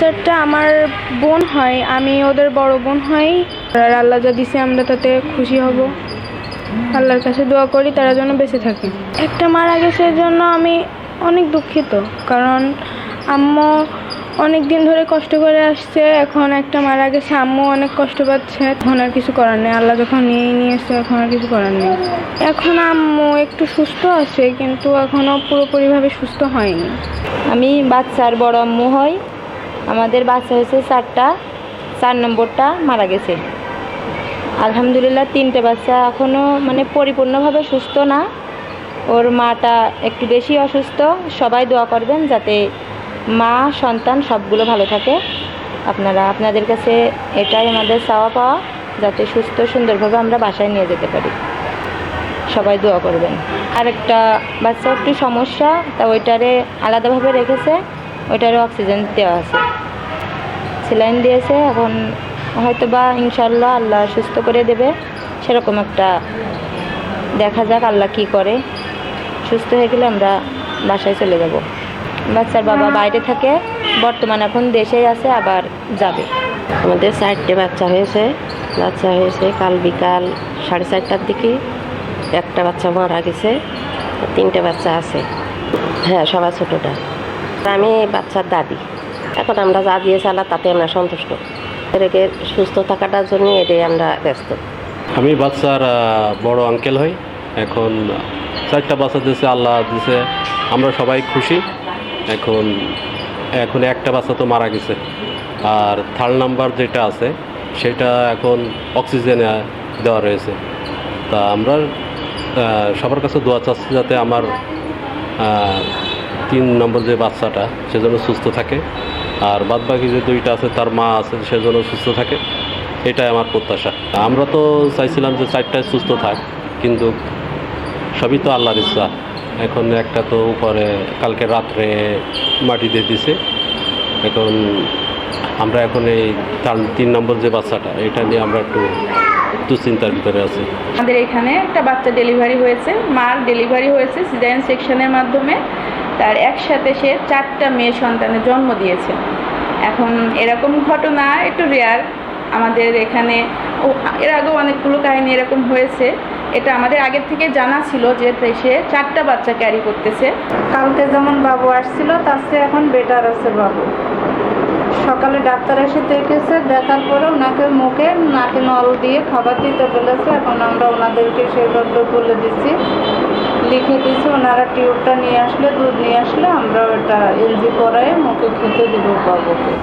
চারটা আমার বোন হয়, আমি ওদের বড় বোন হই। আর আল্লাহ যা দিছে আমরা তাতে খুশি হব। আল্লাহর কাছে দোয়া করি, তারা যেন বেঁচে থাকে। একটা মারা গেছে জন্য আমি অনেক দুঃখিত, কারণ আম্মু অনেক দিন ধরে কষ্ট করে আসছে, এখন একটা মারা গেছে, আম্মু অনেক কষ্ট পাচ্ছে। এখন আর কিছু করার নেই, আল্লাহ যখন নিয়ে নিয়ে এসছে এখন আর কিছু করার নেই। এখন আম্মু একটু সুস্থ আছে, কিন্তু এখনও পুরোপুরিভাবে সুস্থ হয়নি। আমি বাচ্চার বড় আম্মু হই। আমাদের বাচ্চা হয়েছে চারটা, চার নম্বরটা মারা গেছে। আলহামদুলিল্লাহ তিনটে বাচ্চা এখনও মানে পরিপূর্ণভাবে সুস্থ না। ওর মাটা একটু বেশি অসুস্থ। সবাই দোয়া করবেন যাতে মা, সন্তান সবগুলো ভালো থাকে। আপনারা, আপনাদের কাছে এটাই আমাদের চাওয়া পাওয়া, যাতে সুস্থ, সুন্দরভাবে আমরা বাসায় নিয়ে যেতে পারি। সবাই দোয়া করবেন। আর একটা বাচ্চা একটু সমস্যা, তা ওইটারে আলাদাভাবে রেখেছে ওইটারে অক্সিজেন দেওয়া আছে। স্যালাইন দিয়েছে এখন হয়তো বা ইনশাল্লাহ আল্লাহ সুস্থ করে দেবে। সেরকম একটা দেখা যাক আল্লাহ কি করে। সুস্থ হয়ে গেলে আমরা বাসায় চলে যাব। বাচ্চার বাবা বাইরে থাকে বর্তমান এখন দেশেই আছে আবার যাবে। আমাদের চারটে বাচ্চা হয়েছে। বাচ্চা হয়েছে কাল বিকাল সাড়ে চারটার দিকে। একটা বাচ্চা মারা গেছে তিনটে বাচ্চা আছে। হ্যাঁ সবার ছোটোটা। আমি বাচ্চার দাদি। এখন আমরা যা দিয়ে চালা, তাতে আমরা সন্তুষ্ট। এদেরকে সুস্থ থাকাটার জন্য এটাই আমরা ব্যস্ত। আমি বাচ্চার বড় আঙ্কেল হই। এখন চারটা বাচ্চা দিয়েছে, আল্লাহ দিছে, আমরা সবাই খুশি। এখন এখন একটা বাচ্চা তো মারা গেছে। আর থার্ড নাম্বার যেটা আছে, সেটা এখন অক্সিজেনে দেওয়া রয়েছে। তা আমরা সবার কাছে দোয়া চাচ্ছি যাতে আমার তিন নম্বর যে বাচ্চাটা সেজন্য সুস্থ থাকে। আর বাদ বাকি যে দুইটা আছে, তার মা আছে সেজন্য সুস্থ থাকে, এটাই আমার প্রত্যাশা। আমরা তো চাইছিলাম যে চারটায় সুস্থ থাক, কিন্তু সবই তো আল্লাহর ইচ্ছা। এখন একটা তো উপরে, কালকে রাত্রে মাটি দিয়ে দিছে। এখন আমরা এখন এই তিন নম্বর যে বাচ্চাটা, এটা নিয়ে আমরা একটু দুশ্চিন্তার ভিতরে আছি। আমাদের এখানে একটা বাচ্চা ডেলিভারি হয়েছে, মার ডেলিভারি হয়েছে সিজারিয়ান সেকশনের মাধ্যমে। তার একসাথে সে চারটা মেয়ে সন্তানের জন্ম দিয়েছে। এখন এরকম ঘটনা একটু রেয়ার আমাদের এখানে এর আগেও অনেকগুলো কাহিনী এরকম হয়েছে। এটা আমাদের আগের থেকে জানা ছিল যে সে চারটা বাচ্চা ক্যারি করতেছে। কালকে যেমন বাবু আসছিল, তার চেয়ে এখন বেটার আছে বাবু। সকালে ডাক্তার এসে দেখেছে, দেখার পরে ওনাকে মুখে নাকে নল দিয়ে খাবার দিতে বলেছে। এখন আমরা ওনাদেরকে সেইভাবে বলে দিছি লিখে দিয়েছে, ওনারা টিউবটা নিয়ে আসলে, দুধ নিয়ে আসলে আমরা ওটা এলজি করায় মুখে খেতে দিব বাবুকে।